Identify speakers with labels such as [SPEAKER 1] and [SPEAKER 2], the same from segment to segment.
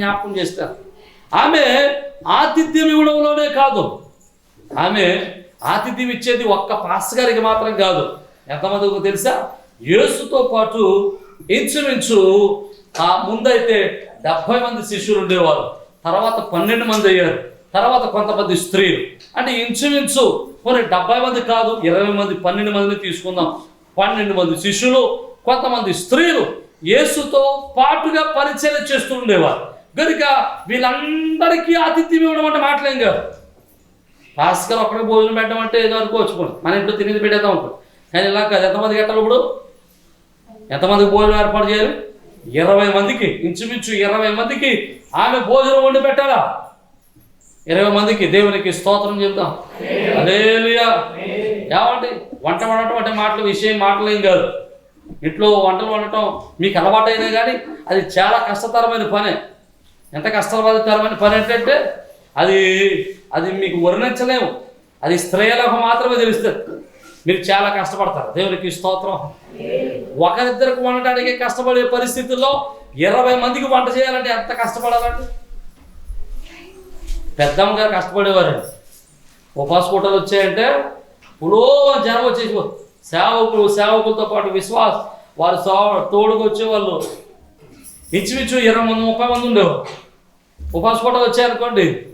[SPEAKER 1] జ్ఞాపకం చేస్తారు. ఆమె ఆతిథ్యం ఇవ్వడంలోనే కాదు. ఆమె ఆతిథ్యం ఇచ్చేది ఒక్క పాస్ గారికి మాత్రం కాదు. ఎంతమందికి తెలుసా? యేసుతో పాటు ఇంచుమించు ఆ ముందైతే డెబ్భై మంది శిష్యులు ఉండేవారు. తర్వాత పన్నెండు మంది అయ్యారు. తర్వాత కొంతమంది స్త్రీలు. అంటే ఇంచుమించు కొన్ని డెబ్బై మంది కాదు ఇరవై మంది పన్నెండు మందిని తీసుకుందాం. పన్నెండు మంది శిష్యులు కొంతమంది స్త్రీలు యేసుతో పాటుగా పరిచయం చేస్తూ ఉండేవారు. కనుక వీళ్ళందరికీ ఆతిథ్యం ఇవ్వడం అంటే మాటలేం కాదు. భాస్కర్ ఒక్కడికి భోజనం పెట్టడం అంటే ఏదో అనుకోవచ్చు మనం. మన ఇంట్లో తినేది పెట్టేద్దాం అనుకో. కానీ ఇలా కాదు. ఎంతమందికి కట్టాలి ఇప్పుడు? ఎంతమందికి భోజనం ఏర్పాటు చేయాలి? ఇరవై మందికి. ఇంచుమించు ఇరవై మందికి ఆమె భోజనం వండి పెట్టాలా? ఇరవై మందికి. దేవునికి స్తోత్రం చెప్తాం అదేలియా ఏమండి? వంట వండటం అంటే మాటలు విషయం మాటలు కాదు. ఇంట్లో వంటలు వండటం మీకు అలవాటైనా కానీ అది చాలా కష్టతరమైన పనే. ఎంత కష్టతరమైన పని ఏంటంటే అది అది మీకు వర్ణించలేము. అది స్త్రీలకు మాత్రమే తెలుస్తుంది. మీరు చాలా కష్టపడతారు. దేవునికి స్తోత్రం. ఒకరిద్దరికి వండటానికి కష్టపడే పరిస్థితుల్లో ఇరవై మందికి వంట చేయాలంటే ఎంత కష్టపడాలండి? పెద్దమ్మ గారు కష్టపడేవారండి ఉపాస కూటలు వచ్చాయంటే ఇప్పుడు జనం వచ్చేసి సేవకులు సేవకులతో పాటు విశ్వాస్ వారు సో తోడుకు ఇంచుమించు ఇరవై మంది ముప్పై మంది ఉండేవారు. ఉపాస పూటలు వచ్చాయనుకోండి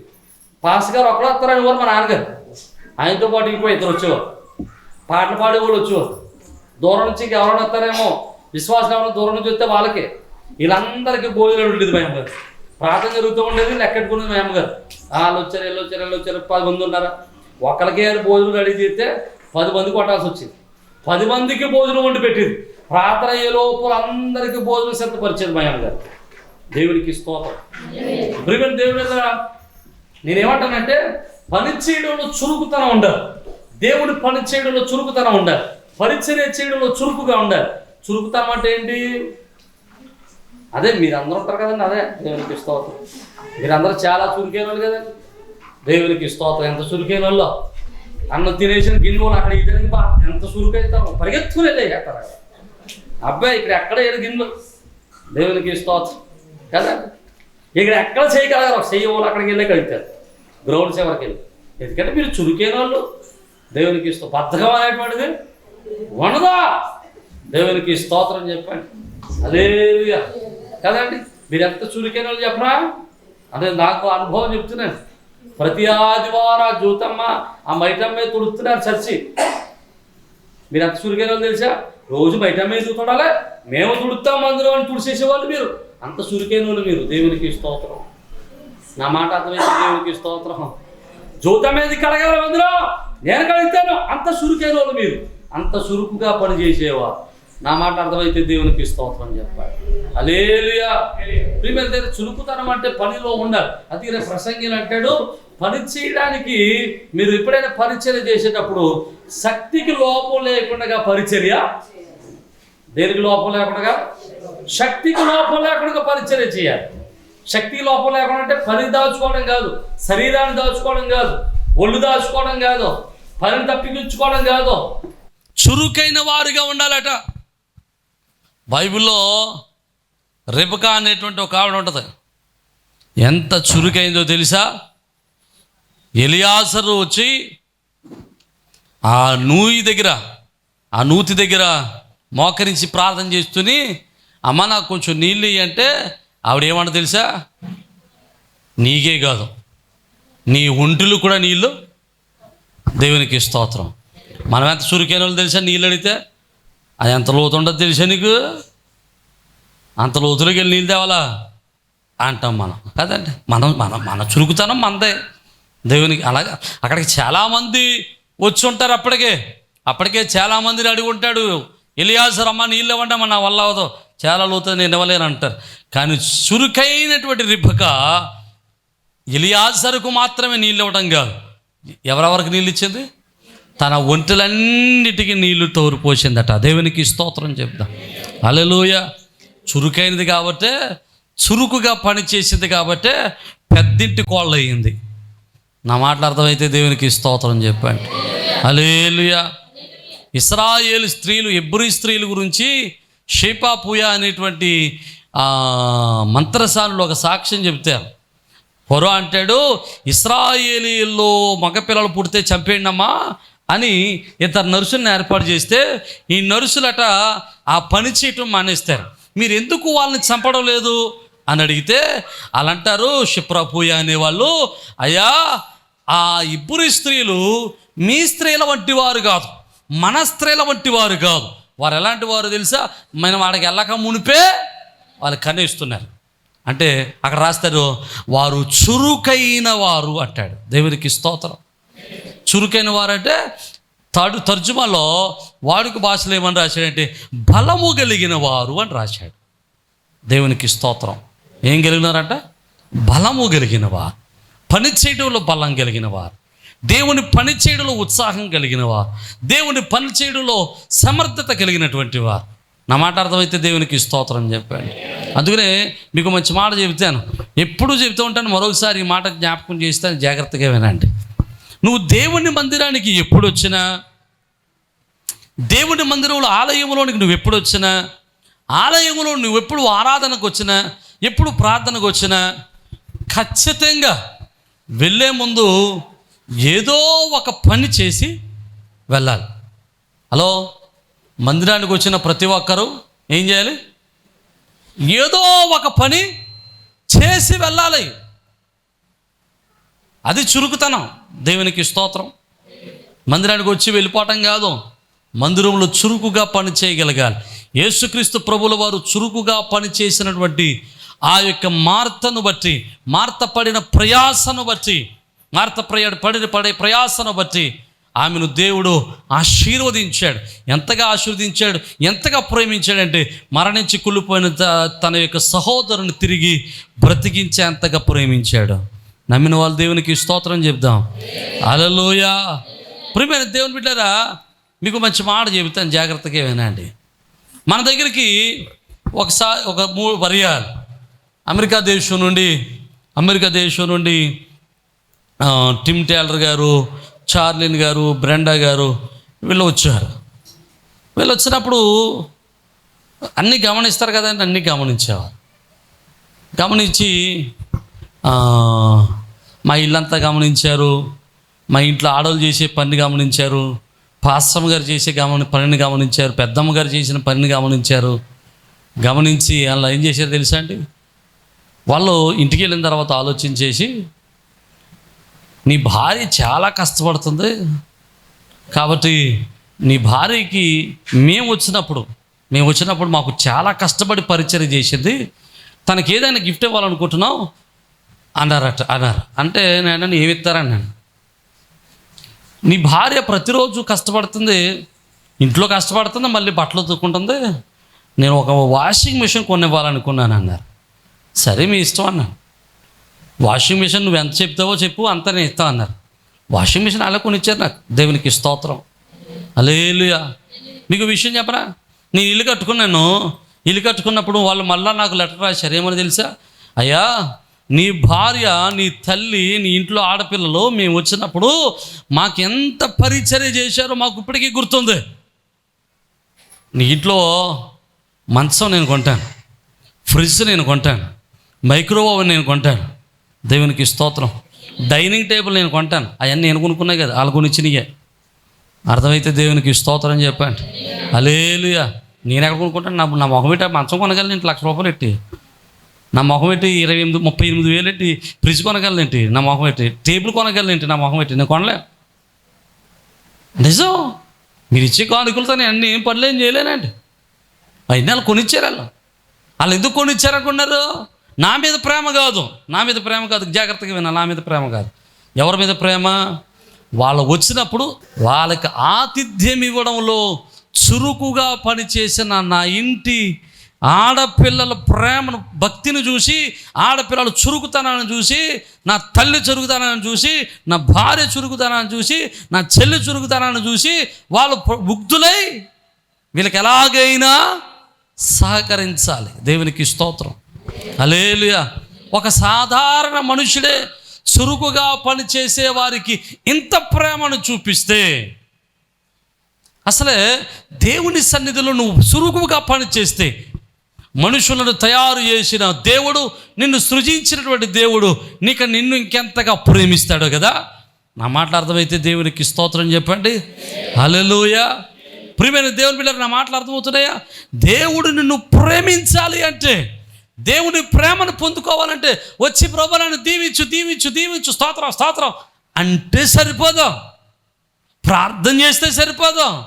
[SPEAKER 1] పాస్ గారు ఒకరు వస్తారని వారు మా నాన్నగారు. ఆయనతో పాటు ఇంకో ఇద్దరు వచ్చేవారు. పాటలు పాడే వాళ్ళు వచ్చేవారు. దూరం నుంచి ఎవరైనా వస్తారేమో విశ్వాసం ఎవరైనా దూరం నుంచి వస్తే వాళ్ళకే. వీళ్ళందరికీ భోజనాలు ఉండేది మా అమ్మగారు. ప్రార్థన జరుగుతూ ఉండేది లెక్కెట్టుకునేది మా అమ్మగారు. వాళ్ళు వచ్చారు వీళ్ళు వచ్చారు వీళ్ళు వచ్చారు పది మంది ఉన్నారా? ఒకరికే భోజనం రెడీ చేస్తే పది మంది కొట్టాల్సి వచ్చింది. పది మందికి భోజనం వండి పెట్టేది. ప్రార్థన అయ్యే లోపల అందరికీ భోజనం సిద్ధపరిచేది మా గారు దేవునికి స్తోత్రం. ప్రియమైన దేవుని నేనేమంటానంటే పని చేయడంలో చురుకుతనం ఉండాలి. దేవుడు పని చేయడంలో చురుకుతనం ఉండాలి. పరిచర్య చేయడంలో చురుకుగా ఉండాలి. చురుకుతనం అంటే ఏంటి? అదే మీరందరూ ఉంటారు కదండి అదే దేవునికి స్తోత్రం. మీరందరూ చాలా చురుకైన వాళ్ళు కదండి. దేవునికి స్తోత్రం. ఎంత చురుకైన వాళ్ళు అన్నం తినేసిన గిన్నెలు అక్కడ ఇద్దరికి బా ఎంత చురుకైతారు పరిగెత్తుకుని వెళ్ళే అక్కడ అబ్బాయి ఇక్కడ ఎక్కడ ఎరిగిందో గిన్నెలు దేవునికి స్తోత్రం. కదా? ఇక్కడ ఎక్కడ చేయగలగారు చెయ్యవాళ్ళు అక్కడికి వెళ్ళి కలుగుతారు గ్రౌండ్ చివరికి వెళ్ళి. ఎందుకంటే మీరు చురుకైన వాళ్ళు దేవునికి ఇష్టం బద్ధకం అనేటువంటిది ఉండదా? దేవునికి స్తోత్రం చెప్పండి. అదేవిగా కదండి? మీరు ఎంత చురుకైన వాళ్ళు చెప్పరా? అదే నాకు అనుభవం చెప్తున్నాను. ప్రతి ఆదివారం జూతమ్మ జ్యోతమ్మ ఆ మైటమ్మే తుడుతున్నారు చర్చి. మీరు ఎంత చురుకైన వాళ్ళు తెలుసా? రోజు బైకమే చూడాలి మేము తుడుతాం అందులో అని తుడిచేసేవాళ్ళు మీరు. అంత చురుకైన వాళ్ళు మీరు దేవునికి స్తోత్రం. నా మాట అర్థమైంది దేవునికి స్తోత్రం. జ్యోతం మీద కడగలం అందులో నేను కడుగుతాను అంత చురుకైన వాళ్ళు మీరు. అంత చురుకుగా పనిచేసేవారు. నా మాట అర్థమైతే దేవునికి స్తోత్రం చెప్పాలి. అలేలుయా ప్రియమైన దగ్గర చురుకుతనం అంటే పనిలో ఉండాలి. అది రేపు ప్రసంగిలు అంటాడు పని చేయడానికి మీరు ఎప్పుడైనా పరిచర్య చేసేటప్పుడు శక్తికి లోపం లేకుండా పరిచర్య దేనికి లోపం లేకుండా? శక్తికి లోపం లేకుండా పరిచర్య చేయాలి. శక్తి లోపం లేకుండా అంటే పని దాచుకోవడం కాదు శరీరాన్ని దాచుకోవడం కాదు ఒళ్ళు దాచుకోవడం కాదు పని తప్పించుకోవడం కాదు. చురుకైన వారుగా ఉండాలట. బైబిల్లో రెబకా అనేటువంటి ఒక ఆవిడ ఉంటుంది. ఎంత చురుకైందో తెలుసా? ఎలియాసరు వచ్చి ఆ నూయి దగ్గర ఆ నూతి దగ్గర మోకరించి ప్రార్థన చేస్తూని అమ్మ నాకు కొంచెం నీళ్ళు అంటే ఆవిడ ఏమంట తెలుసా? నీకే కాదు. నీ ఒంటిలు కూడా నీళ్ళు దేవునికి స్తోత్రం. మనం ఎంత చురుకైన వాళ్ళు తెలుసా నీళ్ళు అడిగితే? అది ఎంత లోతు ఉండదు తెలుసా నీకు? అంత లోతులోకి వెళ్ళి నీళ్ళు తేవాలా? అంటాం మనం. కదండి. మనం మన మన చురుకుతనం మనదే దేవునికి అలాగా అక్కడికి చాలామంది వచ్చి ఉంటారు అప్పటికే. అప్పటికే చాలామందిని అడిగి ఉంటాడు ఎలియాసర్ అమ్మ నీళ్ళు ఇవ్వండి నా వల్ల అవదో. చాలా లోతు నేను ఇవ్వలేను అంటారు. కానీ చురుకైనటువంటి రిబ్బక ఎలియాసరుకు మాత్రమే నీళ్ళు ఇవ్వడం కాదు. ఎవరెవరికి నీళ్ళు ఇచ్చింది? తన ఒంటెలన్నిటికీ నీళ్ళు తోరు పోసిందట. దేవునికి స్తోత్రం చెప్దాం. అలలోయ చురుకైనది కాబట్టే చురుకుగా పని చేసింది కాబట్టే పెద్దింటి కోళ్ళు అయ్యింది నా మాటలు అర్థమైతే దేవునికి స్తోత్రం చెప్పండి. అలేలుయా ఇస్రాయేలు స్త్రీలు ఎబ్రి స్త్రీల గురించి షేపాపుయ అనేటువంటి ఆ, మంత్రసానులు ఒక సాక్ష్యం చెప్తారు పొరో అంటాడు ఇస్రాయేలీల్లో మగపిల్లలు పుడితే చంపేయండమ్మా అని ఇద్దరు నర్సులను ఏర్పాటు చేస్తే ఈ నర్సులట ఆ పని చేయటం మానేస్తారు. మీరు ఎందుకు వాళ్ళని చంపడం లేదు? అని అడిగితే అలా అంటారు షిప్రపూయ అనేవాళ్ళు అయ్యా ఆ ఇబ్బురి స్త్రీలు మీ స్త్రీల వంటి వారు కాదు. మన స్త్రీల వంటి వారు కాదు వారు ఎలాంటి వారు తెలుసా? మనం వాడికి వెళ్ళక మునిపే వాళ్ళు కనేస్తున్నారు అంటే అక్కడ రాస్తారు వారు చురుకైన వారు అంటాడు. దేవునికి స్తోత్రం. చురుకైన వారు అంటే తడు తర్జుమాలో వాడుక భాషలో ఏమని రాశాడంటే బలము కలిగిన వారు అని రాశాడు. దేవునికి స్తోత్రం. ఏం కలిగినారంట? బలము కలిగిన వారు. పని చేయడంలో బలం కలిగిన వారు. దేవుని పని చేయడంలో ఉత్సాహం కలిగిన వారు దేవుని పని చేయడంలో సమర్థత కలిగినటువంటి వారు నా మాట అర్థమైతే దేవునికి స్తోత్రం చెప్పాను అందుకనే మీకు మంచి మాట చెబుతాను. ఎప్పుడు చెబుతూ ఉంటాను మరొకసారి ఈ మాట జ్ఞాపకం చేస్తాను జాగ్రత్తగా వినండి. నువ్వు దేవుని మందిరానికి ఎప్పుడు వచ్చినా దేవుని మందిరంలో ఆలయంలోనికి నువ్వు ఎప్పుడు వచ్చినా ఆలయంలో నువ్వు ఎప్పుడు ఆరాధనకు వచ్చినా ఎప్పుడు ప్రార్థనకు వచ్చినా ఖచ్చితంగా వెళ్ళే ముందు ఏదో ఒక పని చేసి వెళ్ళాలి. హలో? మందిరానికి వచ్చిన ప్రతి ఒక్కరూ ఏం చేయాలి? ఏదో ఒక పని చేసి వెళ్ళాలి. అది చురుకుతనం. దేవునికి స్తోత్రం. మందిరానికి వచ్చి వెళ్ళిపోవటం కాదు. మందిరంలో చురుకుగా పని చేయగలగాలి. యేసుక్రీస్తు ప్రభుల వారు చురుకుగా పని చేసినటువంటి ఆ యొక్క మార్తను బట్టి మార్తపడిన ప్రయాసను బట్టి మార్త ప్రయ పడిన పడే ప్రయాసను బట్టి ఆమెను దేవుడు ఆశీర్వదించాడు. ఎంతగా ఆశీర్వదించాడు ఎంతగా ప్రేమించాడంటే మరణించి కుళ్ళిపోయిన త- తన యొక్క సహోదరుని తిరిగి బ్రతికించేంతగా ప్రేమించాడు. నమ్మిన వాళ్ళు దేవునికి స్తోత్రం చెప్దాం. అలలోయ ప్రియమైన దేవుని బిడ్డారా మీకు మంచి మాట చెబుతాను జాగ్రత్తగా వినండి. మన దగ్గరికి ఒకసారి ఒక మూడు పర్యాలు అమెరికా దేశం నుండి అమెరికా దేశం నుండి టిమ్ టేలర్ గారు చార్లిన్ గారు బ్రెండా గారు వీళ్ళు వచ్చారు. వీళ్ళు వచ్చినప్పుడు అన్నీ గమనిస్తారు కదండి అన్నీ గమనించేవారు. గమనించి మా ఇల్లంతా గమనించారు మా ఇంట్లో ఆడవాళ్ళు చేసే పని గమనించారు పాస్టమ్ గారు చేసే గమని పనిని గమనించారు పెద్దమ్మ గారు చేసిన పనిని గమనించారు. గమనించి వాళ్ళు ఏం చేశారు తెలుసా అండి? వాళ్ళు ఇంటికి వెళ్ళిన తర్వాత ఆలోచించేసి నీ భార్య చాలా కష్టపడుతుంది కాబట్టి నీ భార్యకి మేము వచ్చినప్పుడు మేము వచ్చినప్పుడు మాకు చాలా కష్టపడి పరిచయం చేసింది. తనకి ఏదైనా గిఫ్ట్ ఇవ్వాలనుకుంటున్నావు? అన్నారట అన్నారు. అంటే నేను ఏమి ఇస్తారన్నాను నీ భార్య ప్రతిరోజు కష్టపడుతుంది ఇంట్లో కష్టపడుతుంది మళ్ళీ బట్టలు ఉతుక్కుంటుంది. నేను ఒక వాషింగ్ మిషన్ కొనివ్వాలనుకున్నాను అన్నారు. సరే మీ ఇష్టం అన్నాను వాషింగ్ మిషన్ నువ్వు ఎంత చెప్తావో చెప్పు అంత నేను ఇస్తా అన్నారు. వాషింగ్ మిషన్ అలా కొనిచ్చారు నాకు దేవునికి స్తోత్రం. అలేలుయా మీకు విషయం చెప్పరా? నేను ఇల్లు కట్టుకున్నాను. ఇల్లు కట్టుకున్నప్పుడు వాళ్ళు మళ్ళీ నాకు లెటర్ రాశారు ఏమని తెలుసా? అయ్యా నీ భార్య నీ తల్లి నీ ఇంట్లో ఆడపిల్లలు మేము వచ్చినప్పుడు మాకు ఎంత పరిచర్య చేశారో మాకు ఇప్పటికీ గుర్తుంది. నీ ఇంట్లో మంచం నేను కొంటాను ఫ్రిడ్జ్ నేను కొంటాను మైక్రోవేవ్ నేను కొంటాను దేవునికి స్తోత్రం. డైనింగ్ టేబుల్ నేను కొంటాను. అవన్నీ నేను కొనుక్కున్నాయి కదా వాళ్ళు కొనిచ్చినాయి. అర్థమైతే దేవునికి స్తోత్రం అని చెప్పండి. అలేలుయా నేను ఎక్కడ కొనుక్కుంటాను? నా నా మొహం పెట్టి ఆ మంచం కొనగలను ఇంటి లక్ష రూపాయలు ఎట్టి నా మొహం పెట్టి ఇరవై ఎనిమిది ముప్పై ఎనిమిది వేలు ఎట్టి ఫ్రిడ్జ్ కొనగలనేంటి నా మొహం పెట్టి. టేబుల్ కొనగలనేంటి నా మొహం పెట్టి. నేను కొనలే నిజం. మీరు ఇచ్చే కానుకలతో నేను అన్నీ ఏం పనులేం చేయలేనండి. అయినా వాళ్ళు కొనిచ్చారు వాళ్ళు. వాళ్ళు ఎందుకు కొనిచ్చారనుకున్నారు నా మీద ప్రేమ కాదు. నా మీద ప్రేమ కాదు. జాగ్రత్తగా వినా నా మీద ప్రేమ కాదు. ఎవరి మీద ప్రేమ? వాళ్ళు వచ్చినప్పుడు వాళ్ళకి ఆతిథ్యం ఇవ్వడంలో చురుకుగా పనిచేసిన నా ఇంటి ఆడపిల్లల ప్రేమను భక్తిని చూసి ఆడపిల్లల చురుకుతనాన్ని చూసి నా తల్లి చురుకుతనాన్ని చూసి నా భార్య చురుకుతనాన్ని చూసి నా చెల్లి చురుకుతనాన్ని చూసి వాళ్ళు ముగ్ధులై వీళ్ళకి ఎలాగైనా సహకరించాలి. దేవునికి స్తోత్రం. అలేలుయా ఒక సాధారణ మనుషుడే చురుకుగా పనిచేసే వారికి ఇంత ప్రేమను చూపిస్తే అసలే దేవుని సన్నిధిలో నువ్వు చురుకుగా పనిచేస్తే మనుషులను తయారు చేసిన దేవుడు నిన్ను సృజించినటువంటి దేవుడు నీకు నిన్ను ఇంకెంతగా ప్రేమిస్తాడో కదా? నా మాటలు అర్థమైతే దేవునికి స్తోత్రం చెప్పండి. హల్లెలూయా. ప్రియమైన దేవుని బిడ్డలు నా మాటలు అర్థమవుతున్నాయా? దేవుడు నిన్ను ప్రేమించాలి అంటే దేవుని ప్రేమను పొందుకోవాలంటే వచ్చి ప్రభు దీవించు దీవించు దీవించు స్తోత్రం స్తోత్రం అంటే సరిపోదు. ప్రార్థన చేస్తే సరిపోదు.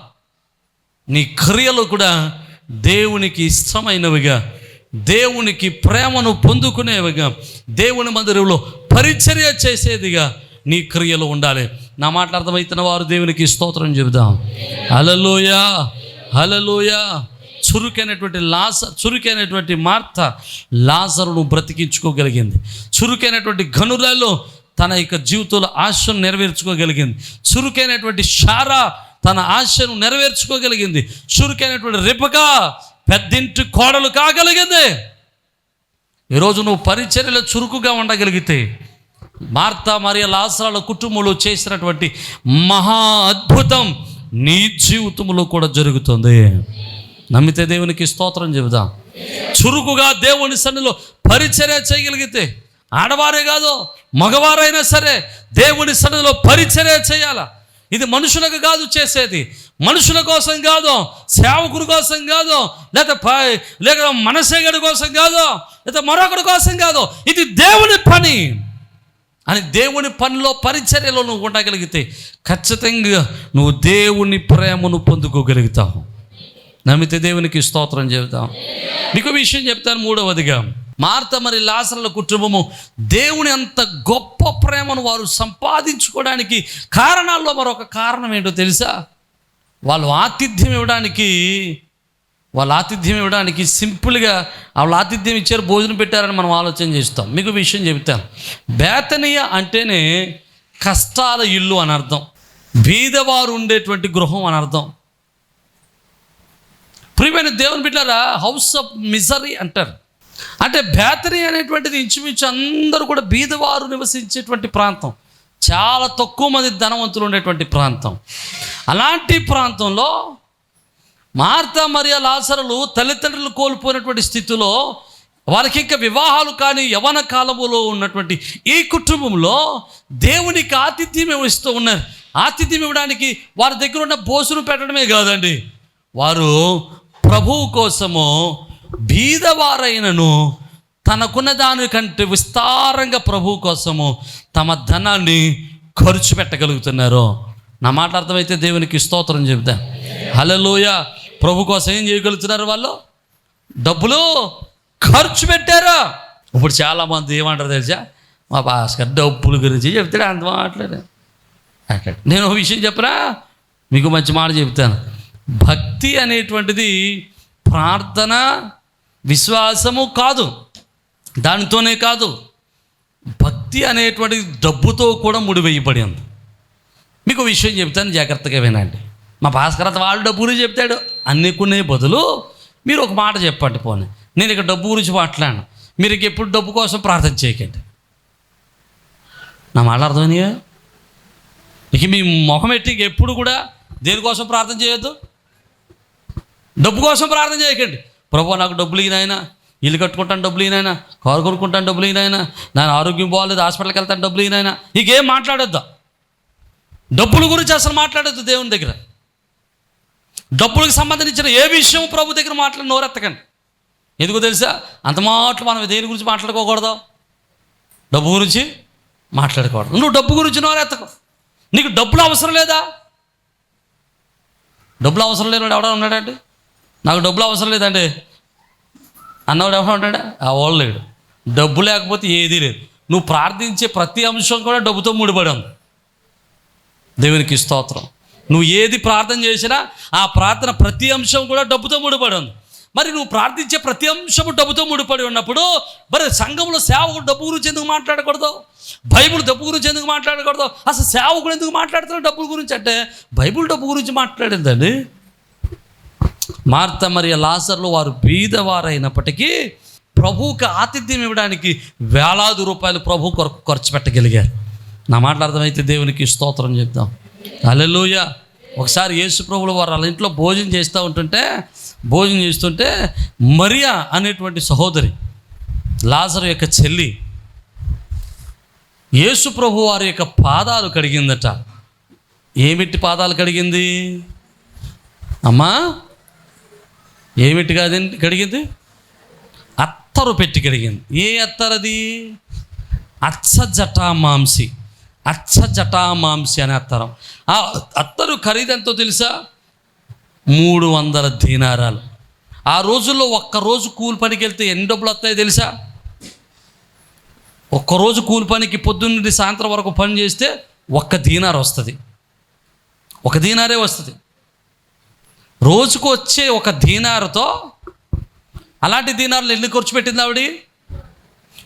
[SPEAKER 1] నీ క్రియలు కూడా దేవునికి ఇష్టమైనవిగా దేవునికి ప్రేమను పొందుకునేవిగా దేవుని మందిరంలో పరిచర్య చేసేదిగా నీ క్రియలు ఉండాలి. నా మాటలు అర్థమవుతున్న వారు దేవునికి స్తోత్రం చెబుదాం. హలలోయ హలలోయ చురుకైనటువంటి లాస చురుకైనటువంటి మార్త లాజరును బ్రతికించుకోగలిగింది. చురుకైనటువంటి గనులలో తన యొక్క జీవితంలో ఆశను నెరవేర్చుకోగలిగింది. చురుకైనటువంటి షారా తన ఆశను నెరవేర్చుకోగలిగింది. చురుకైనటువంటి రిపక పెద్దింటి కోడలు కాగలిగింది. ఈరోజు నువ్వు పరిచర్యలో చురుకుగా ఉండగలిగితే మార్తా మరియ లాసరాల కుటుంబంలో చేసినటువంటి మహా అద్భుతం నీ జీవితంలో కూడా జరుగుతుంది. నమ్మితే దేవునికి స్తోత్రం చెబుదాం. చురుకుగా దేవుని సన్నిలో పరిచర్య చేయగలిగితే ఆడవారే కాదు మగవారైనా సరే దేవుని సన్నిధిలో పరిచర్య చేయాల? ఇది మనుషులకు కాదు చేసేది. మనుషుల కోసం కాదు సేవకుడి కోసం కాదు లేదా లేక మనసేగడి కోసం కాదు లేదా మరొకడి కోసం కాదు. ఇది దేవుని పని. అని దేవుని పనిలో పరిచర్యలో నువ్వు ఉండగలిగితే ఖచ్చితంగా నువ్వు దేవుని ప్రేమను పొందుకోగలుగుతావు. నమ్మితే దేవునికి స్తోత్రం చెబుతాం. మీకు విషయం చెప్తాను మూడవదిగా. మార్త మరి లాసర్ల కుటుంబము దేవుని అంత గొప్ప ప్రేమను వారు సంపాదించుకోవడానికి కారణాల్లో మరొక కారణం ఏంటో తెలుసా? వాళ్ళు ఆతిథ్యం ఇవ్వడానికి వాళ్ళ ఆతిథ్యం ఇవ్వడానికి సింపుల్గా వాళ్ళు ఆతిథ్యం ఇచ్చారు భోజనం పెట్టారని మనం ఆలోచన చేస్తాం. మీకు విషయం చెబుతాను. బేతనీయ అంటేనే కష్టాల ఇల్లు అని అర్థం. బీదవారు ఉండేటువంటి గృహం అని అర్థం. ప్రియమైన దేవుని బిడ్డారా హౌస్ ఆఫ్ మిజరీ అంటారు. అంటే బేతరీ అనేటువంటిది ఇంచుమించు అందరూ కూడా బీదవారు నివసించేటువంటి ప్రాంతం. చాలా తక్కువ మంది ధనవంతులు ఉండేటువంటి ప్రాంతం. అలాంటి ప్రాంతంలో మార్తా మరియ లాసరులు తల్లిదండ్రులు కోల్పోయినటువంటి స్థితిలో వారికి ఇంకా వివాహాలు కానీ యవన కాలములో ఉన్నటువంటి ఈ కుటుంబంలో దేవునికి ఆతిథ్యం ఇస్తూ ఉన్నారు. ఆతిథ్యం ఇవ్వడానికి వారి దగ్గర ఉన్న భోజనం పెట్టడమే కాదండి. వారు ప్రభువు కోసము బీదవారైనను తనకున్న దానికంటే విస్తారంగా ప్రభువు కోసము తమ ధనాన్ని ఖర్చు పెట్టగలుగుతున్నారు నా మాట అర్థమైతే దేవునికి స్తోత్రం చెబుతా. హలలోయ ప్రభు కోసం ఏం చేయగలుగుతున్నారు వాళ్ళు? డబ్బులు ఖర్చు పెట్టారు ఇప్పుడు చాలామంది ఏమంటారు తెలుసా? మా భాస్కర్ డబ్బుల గురించి చెప్తాడు అంత మాట్లాడే. అట్లా. నేను ఒక విషయం చెప్పరా? మీకు మంచి మాట చెప్తాను. భక్తి అనేటువంటిది ప్రార్థన విశ్వాసము కాదు. దానితోనే కాదు. భక్తి అనేటువంటిది డబ్బుతో కూడా ముడివేయబడి ఉంది మీకు విషయం చెప్తాను జాగ్రత్తగా వినండి. మా భాస్కరత వాళ్ళు డబ్బు గురించి చెప్తాడు. అన్ని కొనే బదులు మీరు ఒక మాట చెప్పండి పోనీ. నేను ఇక డబ్బు గురించి మాట్లాడను. మీరు ఇక ఎప్పుడు డబ్బు కోసం ప్రార్థన చేయకండి. నా మాట అర్థమైనయా? ఇక మీ ముఖం ఎట్టి ఎప్పుడు కూడా దేనికోసం ప్రార్థన చేయొద్దు? డబ్బు కోసం ప్రార్థన చేయకండి. ప్రభు నాకు డబ్బులు ఈయనైనా ఇల్లు కట్టుకుంటాను డబ్బులు ఈయనైనా కారు కొనుక్కుంటాను డబ్బులు ఈయనైనా నా ఆరోగ్యం బాగాలేదు హాస్పిటల్కి వెళ్తాను డబ్బులు ఈయనైనా ఇకేం మాట్లాడొద్దా. డబ్బుల గురించి అసలు మాట్లాడొద్దు దేవుని దగ్గర. డబ్బులకు సంబంధించిన ఏ విషయం ప్రభు దగ్గర మాట్లాడి నోరెత్తకండి. ఎందుకు తెలుసా? అంత మాటలు మనం దేని గురించి మాట్లాడుకోకూడదు? డబ్బు గురించి మాట్లాడకూడదు. నువ్వు డబ్బు గురించి నోరెత్తకు. నీకు డబ్బులు అవసరం లేదా? డబ్బులు అవసరం లేనివాడు ఎవడో ఉన్నాడండి నాకు డబ్బులు అవసరం లేదండి. అన్నవాడు ఎవరు ఉంటాడా? ఆ వాళ్ళు లేడు. డబ్బు లేకపోతే ఏదీ లేదు. నువ్వు ప్రార్థించే ప్రతి అంశం కూడా డబ్బుతో ముడిపడి ఉంది దేవునికి స్తోత్రం. నువ్వు ఏది ప్రార్థన చేసినా ఆ ప్రార్థన ప్రతి అంశం కూడా డబ్బుతో ముడిపడి ఉంది మరి నువ్వు ప్రార్థించే ప్రతి అంశము డబ్బుతో ముడిపడి ఉన్నప్పుడు మరి సంఘంలో సేవకుడు డబ్బు గురించి ఎందుకు మాట్లాడకూడదు? బైబుల్ డబ్బు గురించి ఎందుకు మాట్లాడకూడదు? అసలు సేవకుడు ఎందుకు మాట్లాడుతున్నాడు డబ్బుల గురించి అంటే బైబుల్ డబ్బు గురించి మాట్లాడిందండి. మార్త మరియు లాసర్లు వారు బీదవారైనప్పటికీ ప్రభువుకి ఆతిథ్యం ఇవ్వడానికి వేలాది రూపాయలు ప్రభు కొరకు ఖర్చు పెట్టగలిగారు. నా మాటలు దేవునికి స్తోత్రం చెప్తాం అలెలుయ ఒకసారి యేసు ప్రభులు వారు వాళ్ళ ఇంట్లో భోజనం చేస్తూ ఉంటుంటే భోజనం చేస్తుంటే మరియా అనేటువంటి సహోదరి లాజరు యొక్క చెల్లి యేసు ప్రభు వారి యొక్క పాదాలు కడిగిందట. ఏమిటి పాదాలు కడిగింది? అమ్మా ఏమిటి కాదండి? కడిగింది? అత్తరు పెట్టి కడిగింది. ఏ అత్తరది? అచ్చ జటామాంసి అచ్చ జటామాంసి అనే అత్తరం. ఆ అత్తరు ఖరీదెంతో తెలుసా? మూడు వందల దీనారాలు. ఆ రోజుల్లో ఒక్క రోజు కూలి పనికి వెళ్తే ఎన్ని డబ్బులు వస్తాయో తెలుసా? ఒక్కరోజు కూలి పనికి పొద్దున్న నుండి సాయంత్రం వరకు పని చేస్తే ఒక్క దీనార్ వస్తుంది. ఒక దీనారే వస్తుంది. రోజుకు వచ్చే ఒక దీనారుతో అలాంటి దీనారులు ఎన్ని ఖర్చు పెట్టింది ఆవిడ?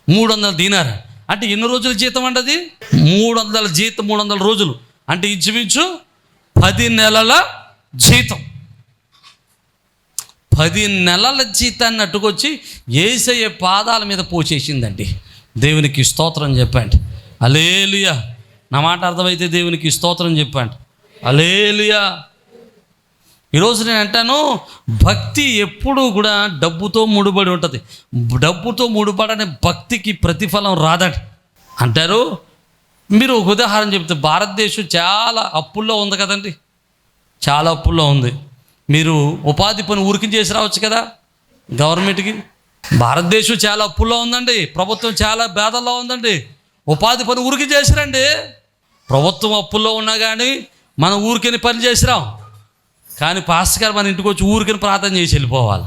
[SPEAKER 1] మూడు వందల దీనారు. అంటే ఎన్ని రోజుల జీతం అండి మూడు వందల జీతం మూడు వందల రోజులు. అంటే ఇంచుమించు పది నెలల జీతం. పది నెలల జీతాన్ని అట్టుకొచ్చి ఏసయ్య పాదాల మీద పోసేసిందండి. దేవునికి స్తోత్రం చెప్పండి. అలేలుయా నా మాట అర్థమైతే దేవునికి స్తోత్రం చెప్పండి. అలేలుయా ఈరోజు నేను అంటాను భక్తి ఎప్పుడూ కూడా డబ్బుతో ముడిపడి ఉంటుంది. డబ్బుతో ముడిపడని భక్తికి ప్రతిఫలం రాదట అంటారు మీరు ఒక ఉదాహరణ చెప్తే భారతదేశం చాలా అప్పుల్లో ఉంది కదండి. చాలా అప్పుల్లో ఉంది. మీరు ఉపాధి పని ఊరికి చేసి రావచ్చు కదా గవర్నమెంట్కి. భారతదేశం చాలా అప్పుల్లో ఉందండి. ప్రభుత్వం చాలా భేదల్లో ఉందండి. ఉపాధి పని ఊరికి చేసిరండి. ప్రభుత్వం అప్పుల్లో ఉన్నా కానీ మన ఊరికని పని చేసిరాం కానీ పాస్టర్ గారు మన ఇంటికి వచ్చి ఊరికని ప్రార్థన చేసి వెళ్ళిపోవాలి.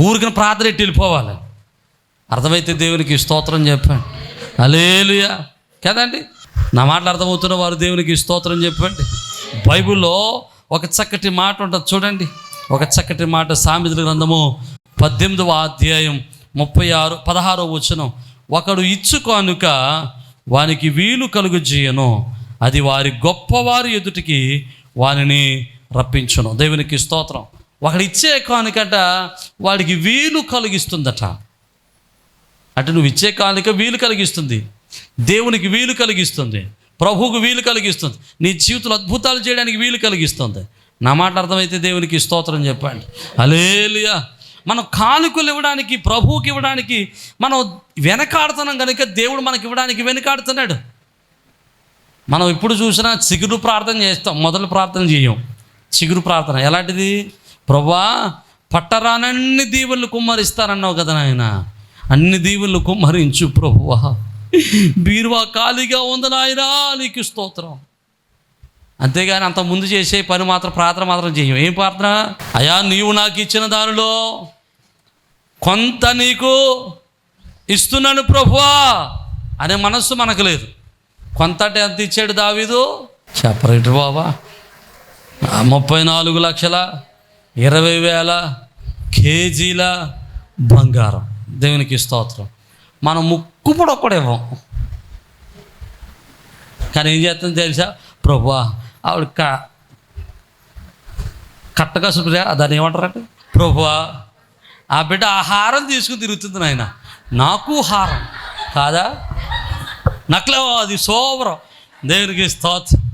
[SPEAKER 1] ఊరికని ప్రార్థన ఎట్టి వెళ్ళిపోవాలి. అర్థమైతే దేవునికి స్తోత్రం చెప్పండి. అలేలుయా కదండి? నా మాటలు అర్థమవుతున్న వారు దేవునికి స్తోత్రం చెప్పండి. బైబిల్లో ఒక చక్కటి మాట ఉంటుంది. చూడండి. ఒక చక్కటి మాట సామెతల గ్రంథము పద్దెనిమిదవ అధ్యాయం ముప్పై ఆరు పదహారో వచనం. ఒకడు ఇచ్చు కానుక వానికి వీలు కలుగు చేయను. అది వారి గొప్పవారి ఎదుటికి వారిని రప్పించును. దేవునికి స్తోత్రం. ఒకడు ఇచ్చే కానుకట వాడికి వీలు కలిగిస్తుందట. అంటే నువ్వు ఇచ్చే కానుక వీలు కలిగిస్తుంది. దేవునికి వీలు కలిగిస్తుంది. ప్రభువుకు వీలు కలిగిస్తుంది. నీ జీవితంలో అద్భుతాలు చేయడానికి వీలు కలిగిస్తుంది. నా మాట అర్థమైతే దేవునికి స్తోత్రం చెప్పండి. అలేలియా మనం కానుకలు ఇవ్వడానికి ప్రభువుకి ఇవ్వడానికి మనం వెనకాడుతున్నాం కనుక దేవుడు మనకి ఇవ్వడానికి వెనకాడుతున్నాడు. మనం ఇప్పుడు చూసినా చిగురు ప్రార్థన చేస్తాం. మొదలు ప్రార్థన చేయం. చిగురు ప్రార్థన. ఎలాంటిది? ప్రభా పట్టరానన్ని దీవులు కుమ్మరిస్తారన్నావు కదా నాయన. అన్ని దీవులు కుమ్మరించు ప్రభువా. బీరువా ఖాళీగా ఉంది నాయనా నీకు స్తోత్రం. అంతేగాని అంత ముందు చేసే పని మాత్రం ప్రార్థన మాత్రం చేయం. ఏం ప్రార్థన? అయా నీవు నాకు ఇచ్చిన దానిలో కొంత నీకు ఇస్తున్నాను ప్రభువా అనే మనస్సు మనకు లేదు. కొంత అంటే ఎంత ఇచ్చాడు దావీదు. చెప్పరేంటి బాబా ముప్పై నాలుగు లక్షల ఇరవై వేల కేజీల బంగారం. దేవునికి స్తోత్రం. మనం ముక్కు కూడా ఒక్కడే ఇవ్వం. కానీ ఏం చేస్తుంది తెలుసా? ప్రభా ఆవిడ క కట్టగా సుప్రియా దాన్ని ఏమంటారంటే? ప్రభువా ఆ బిడ్డ ఆహారం తీసుకుని తిరుగుతుంది నాయన. నాకు హారం. కాదా? నక్లే అది సోబరం. దేవునికి స్తోత్రం.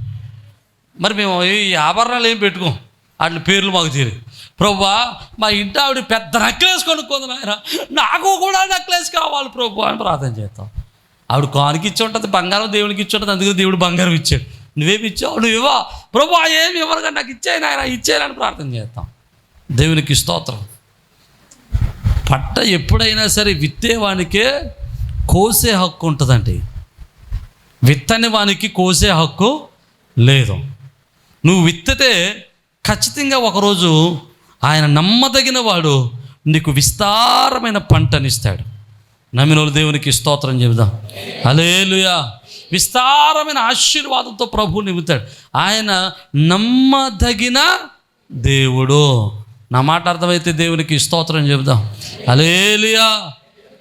[SPEAKER 1] మరి మేము ఈ ఆభరణాలు ఏం పెట్టుకోం? వాటి పేర్లు మాకు తెలియదు. ప్రభా మా ఇంటి ఆవిడ పెద్ద నెక్లెస్ కొనుక్కుంది నాయన. నాకు కూడా నెక్లెస్ కావాలి ప్రభు అని ప్రార్థన చేస్తాం. ఆవిడ కానికి ఇచ్చి ఉంటుంది బంగారం దేవునికి ఇచ్చి ఉంటుంది అందుకే దేవుడు బంగారం ఇచ్చాడు. నువ్వేమి ఇచ్చావు? నువ్వు ఇవ్వా. ప్రభు ఏమి ఇవ్వరుగా నాకు ఇచ్చాయి నాయన ఇచ్చేయాలని ప్రార్థన చేస్తాం. దేవునికి స్తోత్రం. పట్ట ఎప్పుడైనా సరే విత్తేవానికే కోసే హక్కు ఉంటుందండి. విత్తని వానికి కోసే హక్కు లేదు. నువ్వు విత్తితే ఖచ్చితంగా ఒకరోజు ఆయన నమ్మదగిన వాడు నీకు విస్తారమైన పంటనిస్తాడు. నమ్మినోళ్ళు దేవునికి స్తోత్రం చెబుదాం. అలేలుయా విస్తారమైన ఆశీర్వాదంతో ప్రభువు నింపుతాడు. ఆయన నమ్మదగిన దేవుడు. నా మాట అర్థమైతే దేవునికి స్తోత్రం చెబుదాం. అలేలుయా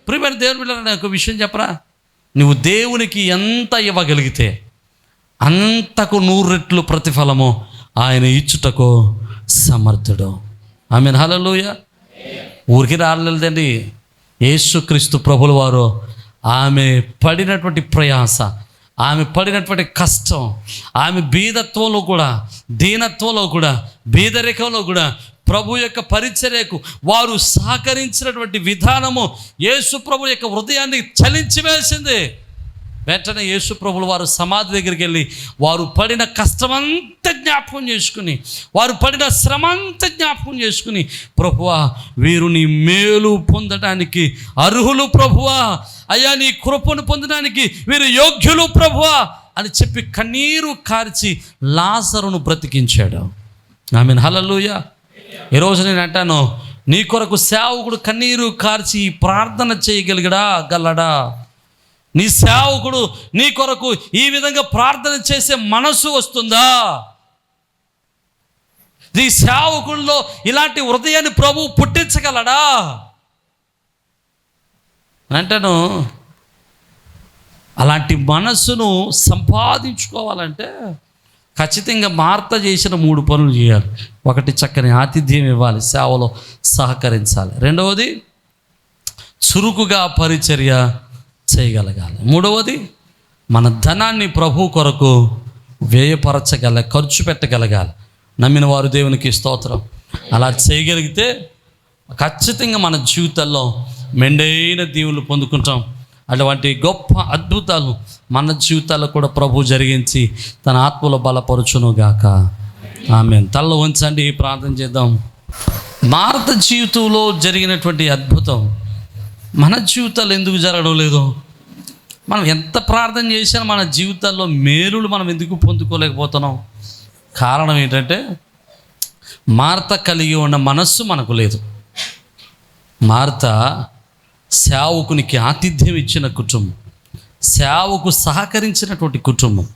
[SPEAKER 1] ప్రియమైన దేవుని బిడ్డ నాకు ఒక విషయం చెప్పరా? నువ్వు దేవునికి ఎంత ఇవ్వగలిగితే అంతకు నూరు రెట్లు ప్రతిఫలము ఆయన ఇచ్చుటకు సమర్థుడు. ఆమె హలలోయ ఊరికి రాలేదండి. యేసుక్రీస్తు ప్రభుల వారు ఆమె పడినటువంటి ప్రయాస ఆమె పడినటువంటి కష్టం ఆమె బీదత్వంలో కూడా దీనత్వంలో కూడా బీదరికంలో కూడా ప్రభు యొక్క పరిచర్యకు వారు సహకరించినటువంటి విధానము యేసు ప్రభు యొక్క హృదయాన్ని చలించి వేసింది వెంటనే యేసుప్రభులు వారు సమాధి దగ్గరికి వెళ్ళి వారు పడిన కష్టమంతా జ్ఞాపకం చేసుకుని వారు పడిన శ్రమంతా జ్ఞాపకం చేసుకుని ప్రభువా వీరు నీ మేలు పొందడానికి అర్హులు ప్రభువా. అయ్యా నీ కృపను పొందడానికి వీరు యోగ్యులు ప్రభువా అని చెప్పి కన్నీరు కార్చి లాసరును బ్రతికించాడు. ఐ మీన్ హలలుయ ఈరోజు నేను అంటాను నీ కొరకు సేవకుడు కన్నీరు కార్చి ప్రార్థన చేయగలిగడా గలడా నీ సేవకుడు నీ కొరకు ఈ విధంగా ప్రార్థన చేసే మనసు వస్తుందా? నీ సేవకుల్లో ఇలాంటి హృదయాన్ని ప్రభు పుట్టించగలడా? అంటాను అలాంటి మనస్సును సంపాదించుకోవాలంటే ఖచ్చితంగా మార్త చేసిన మూడు పనులు చేయాలి. ఒకటి చక్కని ఆతిథ్యం ఇవ్వాలి సేవలో సహకరించాలి. రెండవది చురుకుగా పరిచర్య. చేయగలగాలి. మూడవది మన ధనాన్ని ప్రభు కొరకు వ్యయపరచగల ఖర్చు పెట్టగలగాలి. నమ్మిన వారు దేవునికి స్తోత్రం. అలా చేయగలిగితే ఖచ్చితంగా మన జీవితాల్లో మెండైన దీవులు పొందుకుంటాం. అటువంటి గొప్ప అద్భుతాలు మన జీవితాల్లో కూడా ప్రభు జరిగించి తన ఆత్మలో బలపరచును గాక ఆమె తలలో ఉంచండి ప్రార్థన చేద్దాం. భారత జీవితంలో జరిగినటువంటి అద్భుతం మన జీవితాలు ఎందుకు జరగడం లేదు? మనం ఎంత ప్రార్థన చేసినా మన జీవితాల్లో మేలులు మనం ఎందుకు పొందుకోలేకపోతున్నాం? కారణం ఏంటంటే మార్త కలిగి ఉన్న మనస్సు మనకు లేదు. మార్త సేవకునికి ఆతిథ్యం ఇచ్చిన కుటుంబం. సేవకు సహకరించినటువంటి కుటుంబం.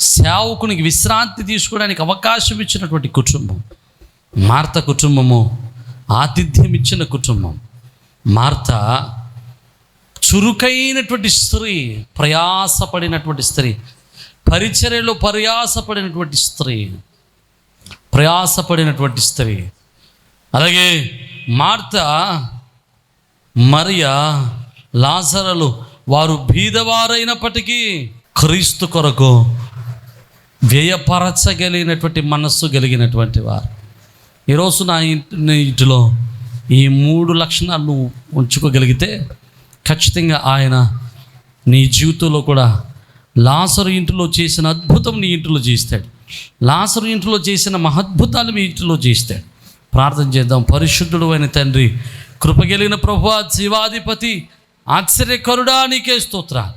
[SPEAKER 1] సేవకునికి విశ్రాంతి తీసుకోవడానికి అవకాశం ఇచ్చినటువంటి కుటుంబం. మార్త కుటుంబము ఆతిథ్యం ఇచ్చిన కుటుంబం. మార్త చురుకైనటువంటి స్త్రీ ప్రయాసపడినటువంటి స్త్రీ పరిచర్యలో ప్రయాసపడినటువంటి స్త్రీ ప్రయాసపడినటువంటి స్త్రీ. అలాగే మార్త మరియ లాజరలు వారు బీదవారైనప్పటికీ క్రీస్తు కొరకు వ్యయపరచగలిగినటువంటి మనస్సు కలిగినటువంటి వారు. ఈరోజు నా ఇంటి ఇంటిలో ఈ మూడు లక్షణాలు ఉంచుకోగలిగితే ఖచ్చితంగా ఆయన నీ జీవితంలో కూడా లాసరు ఇంటిలో చేసిన అద్భుతం నీ ఇంటిలో చేస్తాడు. లాసరు ఇంటిలో చేసిన మహద్భుతాలు మీ ఇంటిలో చేస్తాడు. ప్రార్థన చేద్దాం. పరిశుద్ధుడు అయిన తండ్రి కృపగలిగిన ప్రభు జీవాధిపతి ఆశ్చర్యకరుడా నీకే స్తోత్ర.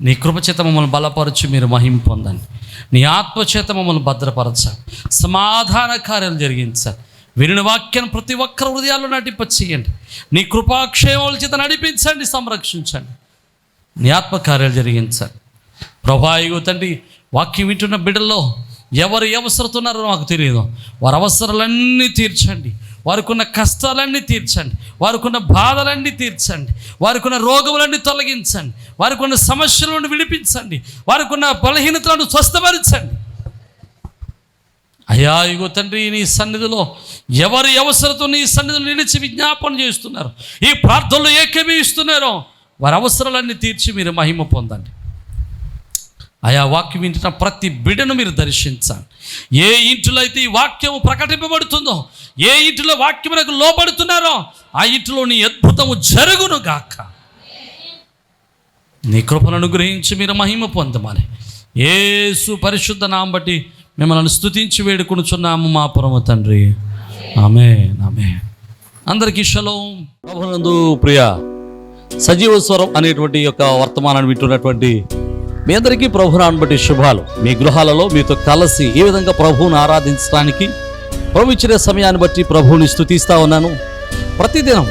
[SPEAKER 1] నీ కృపచేత మమ్మల్ని బలపరచు మీరు మహిం పొందండి. నీ ఆత్మచేత మమ్మల్ని భద్రపరచాలి సమాధాన కార్యాలు జరిగించాలి వినిన వాక్యం ప్రతి ఒక్కరి హృదయాల్లో నటింప చేయండి నీ కృపాక్షేమాల చేత నడిపించండి సంరక్షించండి. నీ ఆత్మకార్యాలు జరిగించండి. ప్రభాయిగో తండ్రి వాక్యం వింటున్న బిడ్డల్లో ఎవరు అవసరతున్నారో నాకు తెలియదు. వారి అవసరాలన్నీ తీర్చండి. వారికి ఉన్న కష్టాలన్నీ తీర్చండి. వారికున్న బాధలన్నీ తీర్చండి. వారికి ఉన్న రోగములన్నీ తొలగించండి. వారికి ఉన్న విడిపించండి. వారికున్న బలహీనతలను స్వస్థపరచండి. అయ్యా ఇగో తండ్రి నీ సన్నిధిలో ఎవరి అవసరతో నీ సన్నిధిలో నిలిచి విజ్ఞాపన చేస్తున్నారు ఈ ప్రార్థనలో ఏకీభవిస్తున్నారో వారి అవసరాలన్నీ తీర్చి మీరు మహిమ పొందండి. ఆయా వాక్యం వింటున్న ప్రతి బిడ్డను మీరు దర్శించాలి ఏ ఇంటిలో అయితే ఈ వాక్యం ప్రకటింపబడుతుందో ఏ ఇంటిలో వాక్యమునకు లోపడుతున్నారో ఆ ఇంటిలో నీ అద్భుతము జరుగును గాక. నీ కృపను అనుగ్రహించి మీరు మహిమ పొందమని. ఏసు పరిశుద్ధ నాం బట్టి మిమ్మల్ని స్థుతించి వేడుకొనుచున్నాము మా పురమ తండ్రి. ఆమె ఆమె. అందరికీ షలోం. ప్రభునందు ప్రియ సజీవ స్వరం అనేటువంటి యొక్క వర్తమానాన్ని వింటున్నటువంటి మీ అందరికీ ప్రభుని బట్టి శుభాలు. మీ గృహాలలో మీతో కలిసి ఏ విధంగా ప్రభువును ఆరాధించడానికి ప్రభు ఇచ్చిన సమయాన్ని బట్టి ప్రభువుని స్థుతిస్తూ ఉన్నాను. ప్రతిదినం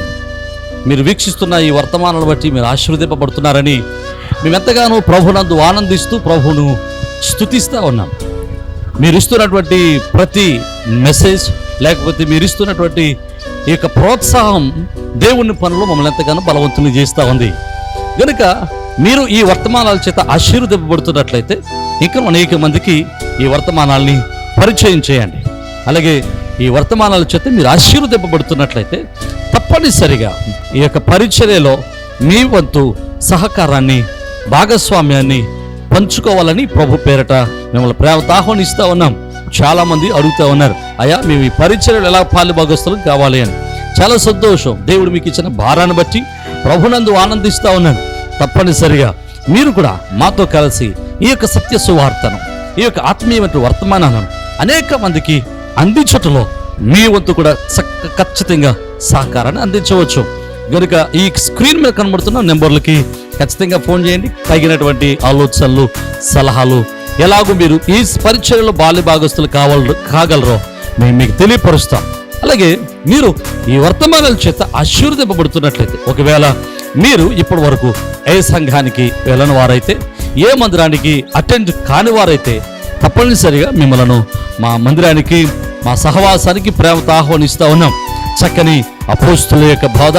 [SPEAKER 1] మీరు వీక్షిస్తున్న ఈ వర్తమానాలను బట్టి మీరు ఆశీర్వదింపబడుతున్నారని మేమెంతగానో ప్రభునందు ఆనందిస్తూ ప్రభువును స్థుతిస్తూ ఉన్నాం. మీరు ఇస్తున్నటువంటి ప్రతి మెసేజ్ లేకపోతే మీరు ఇస్తున్నటువంటి ఈ యొక్క ప్రోత్సాహం దేవుని పనులు మమ్మల్ని ఎంతగానో బలవంతుని చేస్తూ ఉంది. కనుక మీరు ఈ వర్తమానాల చేత ఆశీర్వదింపబడుతున్నట్లయితే ఇంకా అనేక మందికి ఈ వర్తమానాల్ని పరిచయం చేయండి. అలాగే ఈ వర్తమానాల చేత మీరు ఆశీర్వదింపబడుతున్నట్లయితే తప్పనిసరిగా ఈ యొక్క పరిచర్యలో మీ వంతు సహకారాన్ని భాగస్వామ్యాన్ని
[SPEAKER 2] పంచుకోవాలని ప్రభు పేరట మిమ్మల్ని ప్రేమతో ఆహ్వానిస్తూ ఉన్నాం. చాలామంది అడుగుతూ అడుగుతా ఉన్నారు అయ్యా మేము ఈ పరిచయలు ఎలా పాలు భాగస్తులు కావాలి అని? చాలా సంతోషం. దేవుడు మీకు ఇచ్చిన భారాన్ని బట్టి ప్రభునందు ఆనందిస్తూ ఉన్నాను తప్పనిసరిగా మీరు కూడా మాతో కలిసి ఈ యొక్క సత్య సువార్తను ఈ యొక్క ఆత్మీయమైన వర్తమానాలను అనేక మందికి అందించటంలో మీ వంతు కూడా చక్క ఖచ్చితంగా సహకారాన్ని అందించవచ్చు. గనుక ఈ స్క్రీన్ మీద కనబడుతున్న నెంబర్లకి ఖచ్చితంగా ఫోన్ చేయండి. తగినటువంటి ఆలోచనలు సలహాలు ఎలాగో మీరు ఈ పరిచయలో బాల్య భాగస్తులు కావాల కాగలరో మేము మీకు తెలియపరుస్తాం. అలాగే మీరు ఈ వర్తమానాల చేత ఆశీర్వదింపబడుతున్నట్లయితే ఒకవేళ మీరు ఇప్పటి వరకు ఏ సంఘానికి వెళ్ళని వారైతే ఏ మందిరానికి అటెండ్ కాని వారైతే తప్పనిసరిగా మిమ్మలను మా మందిరానికి మా సహవాసానికి ప్రేమతో ఆహ్వానిస్తూ ఉన్నాం. చక్కని అపోస్తుల యొక్క బోధ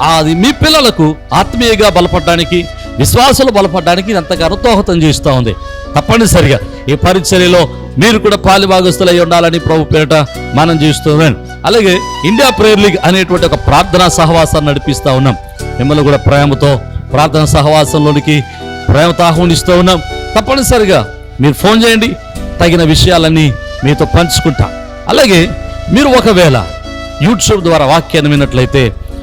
[SPEAKER 2] అది మీ పిల్లలకు ఆత్మీయంగా బలపడడానికి విశ్వాసాలు బలపడడానికి ఎంతగానో దోహదం చేస్తూ ఉంది. తప్పనిసరిగా ఈ పరిచర్యలో మీరు కూడా పాలిభాగస్తులై ఉండాలని ప్రభు పేరిట మనం చేస్తున్నాం. అలాగే ఇండియా ప్రేయర్ లీగ్ అనేటువంటి ఒక ప్రార్థనా సహవాసాన్ని నడిపిస్తూ ఉన్నాం. మిమ్మల్ని కూడా ప్రేమతో ప్రార్థన సహవాసంలోనికి ప్రేమతో ఆహ్వానిస్తూ ఉన్నాం. తప్పనిసరిగా మీరు ఫోన్ చేయండి. తగిన విషయాలన్నీ మీతో పంచుకుంటా. అలాగే మీరు ఒకవేళ యూట్యూబ్ ద్వారా వాక్యాన్ని విన్నట్లయితే